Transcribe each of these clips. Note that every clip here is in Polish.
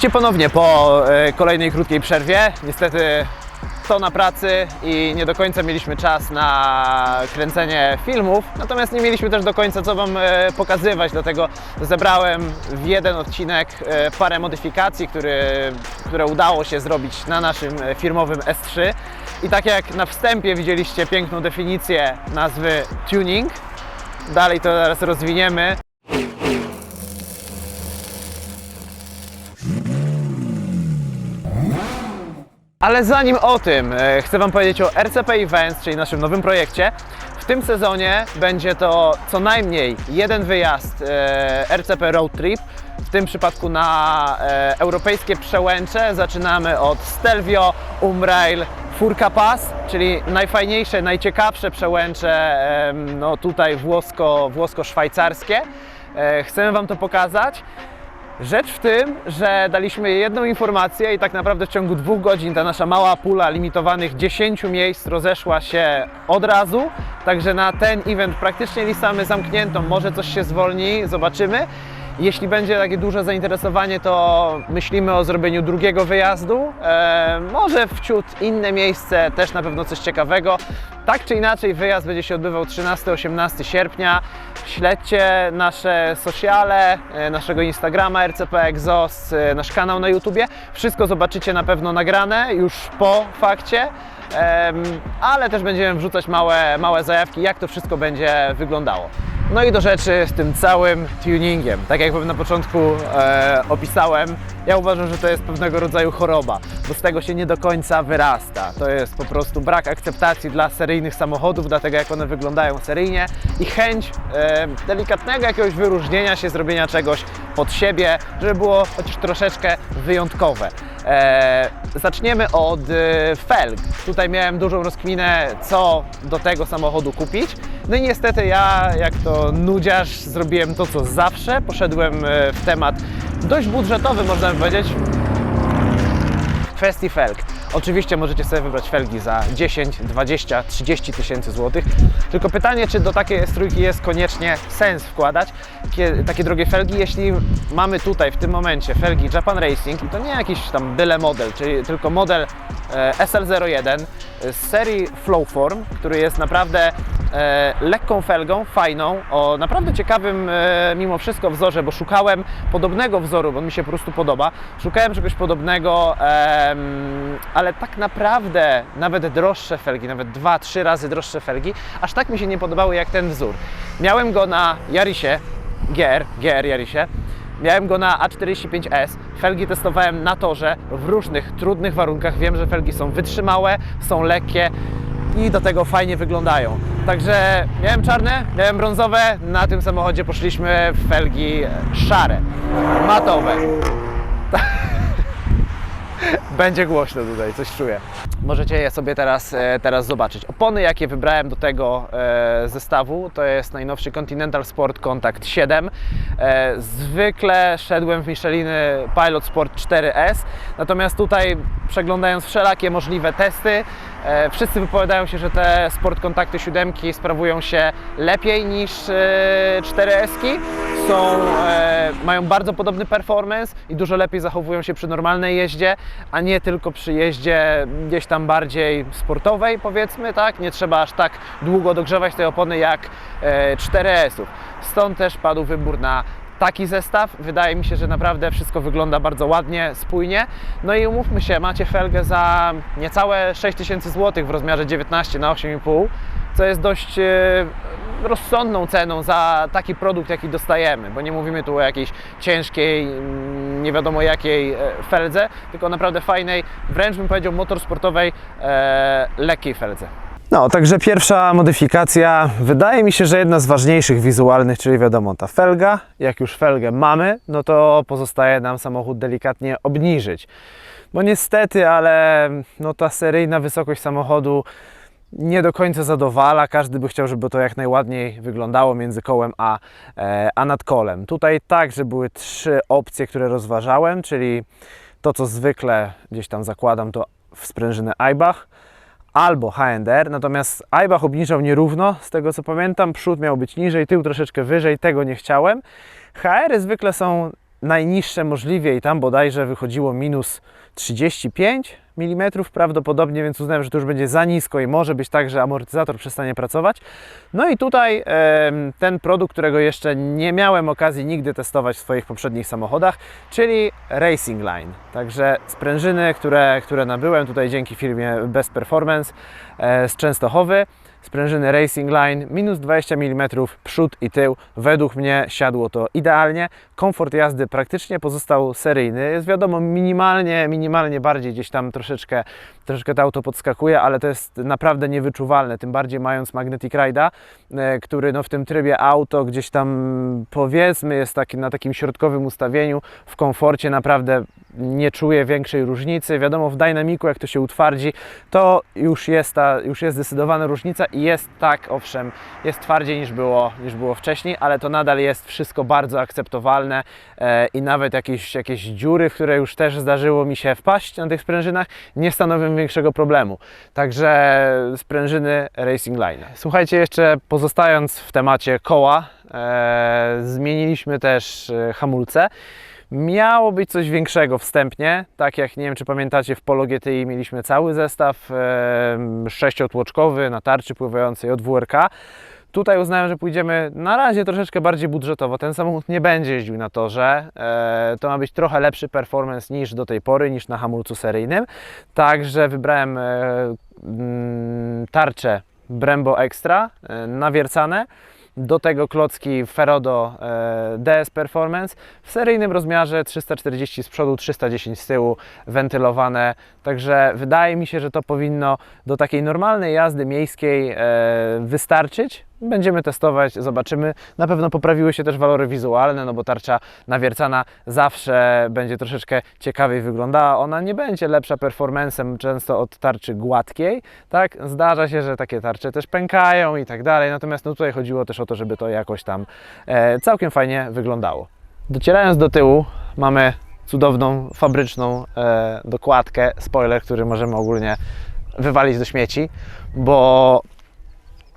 Witajcie ponownie po e, kolejnej krótkiej przerwie. Niestety to na pracy i nie do końca mieliśmy czas na kręcenie filmów, natomiast nie mieliśmy też do końca co Wam e, pokazywać, dlatego zebrałem w jeden odcinek e, parę modyfikacji, które, które udało się zrobić na naszym e, firmowym S3. I tak jak na wstępie widzieliście piękną definicję nazwy tuning, dalej to zaraz rozwiniemy. Ale zanim o tym, e, chcę Wam powiedzieć o RCP Events, czyli naszym nowym projekcie. W tym sezonie będzie to co najmniej jeden wyjazd e, RCP Road Trip, w tym przypadku na e, europejskie przełęcze. Zaczynamy od Stelvio, Umrail, Furka Pass, czyli najfajniejsze, najciekawsze przełęcze no tutaj włosko, włosko-szwajcarskie. E, Chcemy Wam to pokazać. Rzecz w tym, że daliśmy jedną informację i tak naprawdę w ciągu dwóch godzin ta nasza mała pula limitowanych 10 miejsc rozeszła się od razu. Także na ten event praktycznie listę mamy zamkniętą. Może coś się zwolni, zobaczymy. Jeśli będzie takie duże zainteresowanie, to myślimy o zrobieniu drugiego wyjazdu. E, może wciut inne miejsce, też na pewno coś ciekawego. Tak czy inaczej, wyjazd będzie się odbywał 13-18 sierpnia. Śledźcie nasze sociale, e, naszego Instagrama RCP Exos, e, nasz kanał na YouTubie. Wszystko zobaczycie na pewno nagrane już po fakcie. Ale też będziemy wrzucać małe, małe zajawki, jak to wszystko będzie wyglądało. No i do rzeczy z tym całym tuningiem. Tak jak na początku e, opisałem, ja uważam, że to jest pewnego rodzaju choroba, bo z tego się nie do końca wyrasta. To jest po prostu brak akceptacji dla seryjnych samochodów, dlatego jak one wyglądają seryjnie i chęć e, delikatnego jakiegoś wyróżnienia się, zrobienia czegoś pod siebie, żeby było chociaż troszeczkę wyjątkowe. E, zaczniemy od e, felg. Tutaj miałem dużą rozkminę, co do tego samochodu kupić. No i niestety ja, jak to nudziarz, zrobiłem to, co zawsze. Poszedłem e, w temat dość budżetowy, można by powiedzieć, kwestii felg. Oczywiście możecie sobie wybrać felgi za 10, 20, 30 tysięcy złotych. Tylko pytanie, czy do takiej strójki jest koniecznie sens wkładać takie, takie drogie felgi, jeśli mamy tutaj w tym momencie felgi Japan Racing i to nie jakiś tam byle model, czyli tylko model e, SL01 z serii Flowform, który jest naprawdę e, lekką felgą, fajną, o naprawdę ciekawym e, mimo wszystko wzorze, bo szukałem podobnego wzoru, bo on mi się po prostu podoba. Szukałem czegoś podobnego, em, ale tak naprawdę nawet droższe felgi, nawet dwa, trzy razy droższe felgi, aż tak mi się nie podobały jak ten wzór. Miałem go na Jarisie, GR, GR Jarisie, Miałem go na A45S. Felgi testowałem na torze w różnych trudnych warunkach. Wiem, że felgi są wytrzymałe, są lekkie i do tego fajnie wyglądają. Także miałem czarne, miałem brązowe. Na tym samochodzie poszliśmy w felgi szare, matowe. Będzie głośno tutaj, coś czuję. Możecie je sobie teraz, e, teraz zobaczyć. Opony, jakie wybrałem do tego e, zestawu, to jest najnowszy Continental Sport Contact 7. E, zwykle szedłem w Micheliny Pilot Sport 4S, natomiast tutaj przeglądając wszelakie możliwe testy, wszyscy wypowiadają się, że te Sport Contacty 7 sprawują się lepiej niż e, 4S-ki. Są, e, mają bardzo podobny performance i dużo lepiej zachowują się przy normalnej jeździe, a nie tylko przy jeździe gdzieś tam bardziej sportowej, powiedzmy, tak? Nie trzeba aż tak długo dogrzewać tej opony jak e, 4S-ów. Stąd też padł wybór na taki zestaw. Wydaje mi się, że naprawdę wszystko wygląda bardzo ładnie, spójnie. No i umówmy się, macie felgę za niecałe 6000 zł w rozmiarze 19 na 8,5 co jest dość e, rozsądną ceną za taki produkt, jaki dostajemy, bo nie mówimy tu o jakiejś ciężkiej, mm, nie wiadomo jakiej e, feldze, tylko naprawdę fajnej, wręcz bym powiedział motorsportowej, e, lekkiej feldze. No, także pierwsza modyfikacja, wydaje mi się, że jedna z ważniejszych wizualnych, czyli wiadomo, ta felga. Jak już felgę mamy, no to pozostaje nam samochód delikatnie obniżyć. Bo niestety, ale no, ta seryjna wysokość samochodu nie do końca zadowala. Każdy by chciał, żeby to jak najładniej wyglądało między kołem a, e, a nad kolem. Tutaj także były trzy opcje, które rozważałem, czyli to, co zwykle gdzieś tam zakładam, to w sprężynę Eibach albo HNDR, natomiast Eibach obniżał nierówno, z tego co pamiętam, przód miał być niżej, tył troszeczkę wyżej, tego nie chciałem. HR-y zwykle są najniższe możliwie i tam bodajże wychodziło minus 35 mm prawdopodobnie, więc uznałem, że to już będzie za nisko i może być tak, że amortyzator przestanie pracować. No i tutaj ten produkt, którego jeszcze nie miałem okazji nigdy testować w swoich poprzednich samochodach, czyli Racing Line. Także sprężyny, które, które nabyłem tutaj dzięki firmie Best Performance e, z Częstochowy, sprężyny Racing Line, minus 20 mm przód i tył. Według mnie siadło to idealnie. Komfort jazdy praktycznie pozostał seryjny. Jest wiadomo, minimalnie, minimalnie bardziej gdzieś tam troszeczkę, troszeczkę to auto podskakuje, ale to jest naprawdę niewyczuwalne. Tym bardziej mając Magnetic Ride'a, e, który no, w tym trybie auto gdzieś tam powiedzmy jest taki, na takim środkowym ustawieniu. W komforcie naprawdę nie czuję większej różnicy. Wiadomo, w dynamiku, jak to się utwardzi, to już jest, ta, już jest zdecydowana różnica jest tak, owszem, jest twardziej niż było, niż było wcześniej, ale to nadal jest wszystko bardzo akceptowalne e, i nawet jakieś, jakieś dziury, w które już też zdarzyło mi się wpaść na tych sprężynach, nie stanowią większego problemu. Także sprężyny Racing Line. Słuchajcie, jeszcze pozostając w temacie koła, e, zmieniliśmy też e, hamulce. Miało być coś większego wstępnie, tak jak nie wiem czy pamiętacie w Polo GTI mieliśmy cały zestaw e, sześciotłoczkowy na tarczy pływającej od WRK. Tutaj uznałem, że pójdziemy na razie troszeczkę bardziej budżetowo. Ten samochód nie będzie jeździł na torze. E, to ma być trochę lepszy performance niż do tej pory, niż na hamulcu seryjnym. Także wybrałem e, tarcze Brembo Extra e, nawiercane. Do tego klocki Ferodo e, DS Performance w seryjnym rozmiarze 340 z przodu, 310 z tyłu, wentylowane. Także wydaje mi się, że to powinno do takiej normalnej jazdy miejskiej e, wystarczyć. Będziemy testować, zobaczymy. Na pewno poprawiły się też walory wizualne, no bo tarcza nawiercana zawsze będzie troszeczkę ciekawiej wyglądała. Ona nie będzie lepsza performancem często od tarczy gładkiej, tak? Zdarza się, że takie tarcze też pękają i tak dalej, natomiast no tutaj chodziło też o to, żeby to jakoś tam e, całkiem fajnie wyglądało. Docierając do tyłu mamy cudowną, fabryczną e, dokładkę, spoiler, który możemy ogólnie wywalić do śmieci, bo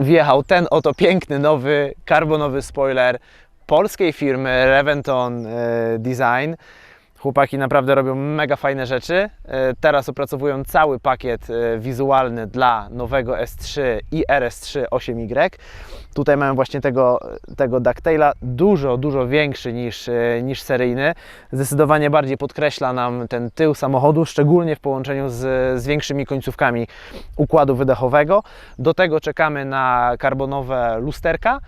wjechał ten oto piękny, nowy, karbonowy spoiler polskiej firmy Reventon e, Design. Chłopaki naprawdę robią mega fajne rzeczy. E, Teraz opracowują cały pakiet e, wizualny dla nowego S3 i RS3 8Y. Tutaj mamy właśnie tego, tego ducktaila, dużo, dużo większy niż, e, niż seryjny. Zdecydowanie bardziej podkreśla nam ten tył samochodu, szczególnie w połączeniu z, z większymi końcówkami układu wydechowego. Do tego czekamy na karbonowe lusterka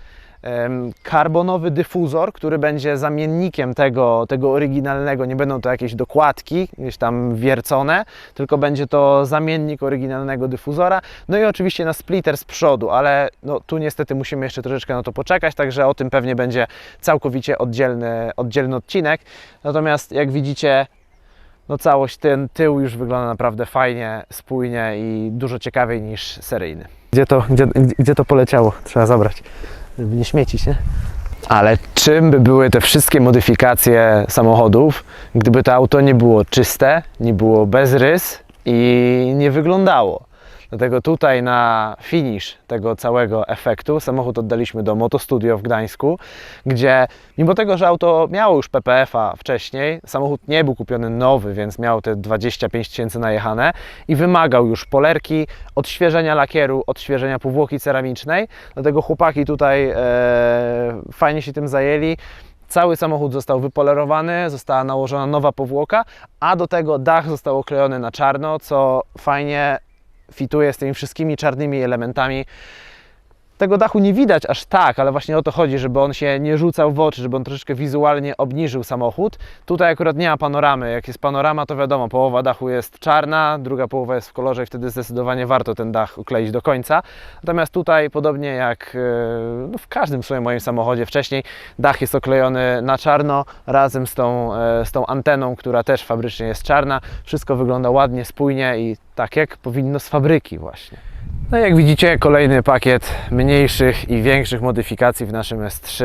karbonowy dyfuzor, który będzie zamiennikiem tego, tego oryginalnego. Nie będą to jakieś dokładki gdzieś tam wiercone, tylko będzie to zamiennik oryginalnego dyfuzora. No i oczywiście na splitter z przodu, ale no, tu niestety musimy jeszcze troszeczkę na to poczekać, także o tym pewnie będzie całkowicie oddzielny, oddzielny odcinek. Natomiast jak widzicie, no całość ten tył już wygląda naprawdę fajnie, spójnie i dużo ciekawiej niż seryjny. Gdzie to, gdzie, gdzie to poleciało? Trzeba zabrać, żeby nie śmiecić, nie? Ale czym by były te wszystkie modyfikacje samochodów, gdyby to auto nie było czyste, nie było bez rys i nie wyglądało? Dlatego tutaj na finish tego całego efektu samochód oddaliśmy do Motostudio w Gdańsku, gdzie mimo tego, że auto miało już PPF-a wcześniej, samochód nie był kupiony nowy, więc miał te 25 tysięcy najechane i wymagał już polerki, odświeżenia lakieru, odświeżenia powłoki ceramicznej. Dlatego chłopaki tutaj e, fajnie się tym zajęli. Cały samochód został wypolerowany, została nałożona nowa powłoka, a do tego dach został oklejony na czarno, co fajnie fituje z tymi wszystkimi czarnymi elementami. Tego dachu nie widać aż tak, ale właśnie o to chodzi, żeby on się nie rzucał w oczy, żeby on troszeczkę wizualnie obniżył samochód. Tutaj akurat nie ma panoramy. Jak jest panorama, to wiadomo, połowa dachu jest czarna, druga połowa jest w kolorze i wtedy zdecydowanie warto ten dach ukleić do końca. Natomiast tutaj, podobnie jak e, no w każdym sumie moim samochodzie wcześniej, dach jest oklejony na czarno razem z tą, e, z tą anteną, która też fabrycznie jest czarna. Wszystko wygląda ładnie, spójnie i tak jak powinno z fabryki właśnie. No jak widzicie, kolejny pakiet mniejszych i większych modyfikacji w naszym S3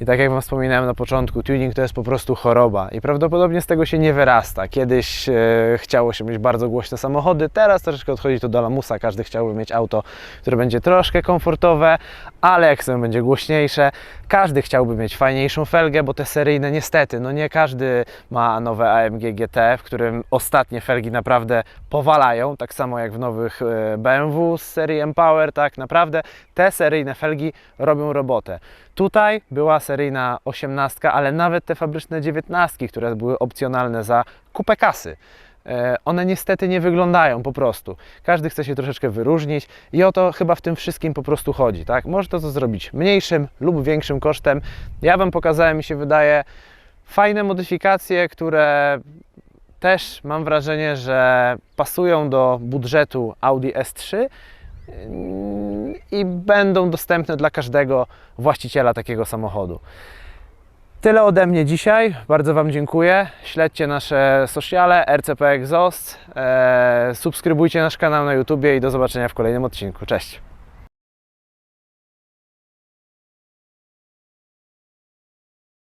i tak jak Wam wspominałem na początku, tuning to jest po prostu choroba. I prawdopodobnie z tego się nie wyrasta. Kiedyś e, chciało się mieć bardzo głośne samochody, teraz troszeczkę odchodzi to do lamusa, każdy chciałby mieć auto, które będzie troszkę komfortowe, ale jak sobie będzie głośniejsze, każdy chciałby mieć fajniejszą felgę, bo te seryjne niestety, no nie każdy ma nowe AMG GT, w którym ostatnie felgi naprawdę powalają, tak samo jak w nowych e, BMW z serii Empower, tak naprawdę te seryjne felgi robią robotę. Tutaj była seryjna 18, ale nawet te fabryczne 19, które były opcjonalne za kupę kasy. E, One niestety nie wyglądają po prostu. Każdy chce się troszeczkę wyróżnić i o to chyba w tym wszystkim po prostu chodzi. Tak? Może to zrobić mniejszym lub większym kosztem. Ja Wam pokazałem, mi się wydaje, fajne modyfikacje, które też mam wrażenie, że pasują do budżetu Audi S3 mm, i będą dostępne dla każdego właściciela takiego samochodu. Tyle ode mnie dzisiaj. Bardzo Wam dziękuję. Śledźcie nasze sociale RCP Exhaust. Eee, subskrybujcie nasz kanał na YouTube i do zobaczenia w kolejnym odcinku. Cześć!